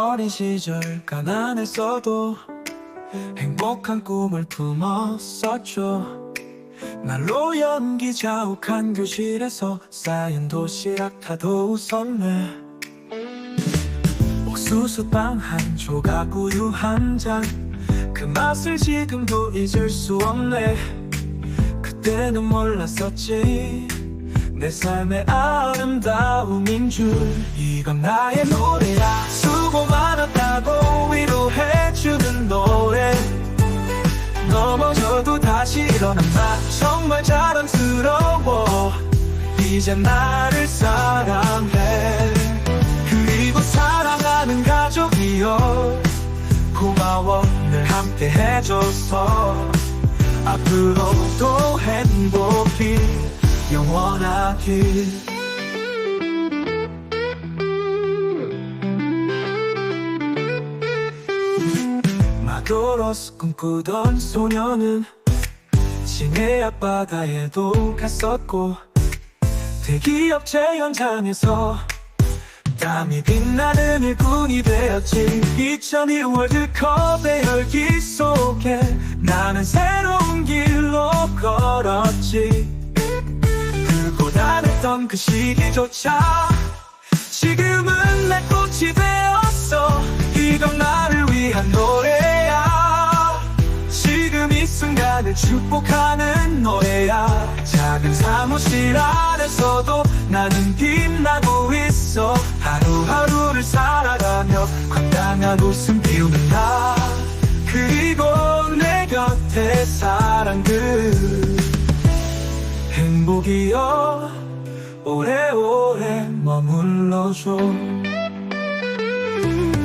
어린 시절 가난했어도 행복한 꿈을 품었었죠. 날로 연기 자욱한 교실에서 쌓인 도시락 타도 웃었네. 옥수수빵 한 조각 우유 한 잔. 그 맛을 지금도 잊을 수 없네. 그때는 몰랐었지. 내 삶의 아름다움인 줄. 이건 나의 노래야 수고 많았다고 위로해주는 노래. 넘어져도 다시 일어난 나 정말 자랑스러워. 이제 나를 사랑해. 그리고 사랑하는 가족이여. 고마워 늘 함께 해줘서. 앞으로도 행복히 영원하길 마도로스 꿈꾸던 소녀는 시내 앞바다에도 갔었고 대기업체 현장에서 땀이 빛나는 일꾼이 되었지. 2002 월드컵의 열기 속에 나는 새로운 길로 걸었지. 그 고단했던 그 시기조차 지금은 내 꽃이 되었어. 이건 나 순간을 축복하는 노래야. 작은 사무실 안에서도 나는 빛나고 있어. 하루하루를 살아가며 광당한 웃음 피우는 나 그리고 내 곁에 사랑들. 행복이여 오래오래 머물러줘.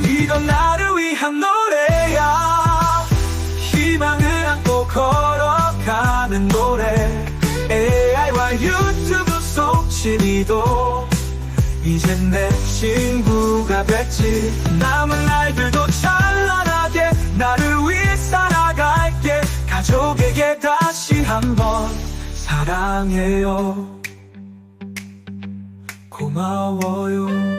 이건 나를 위한 노 AI와 유튜브 속신이도 이젠 내 친구가 됐지. 남은 날들도 찬란하게 나를 위해 살아갈게. 가족에게 다시 한번 사랑해요. 고마워요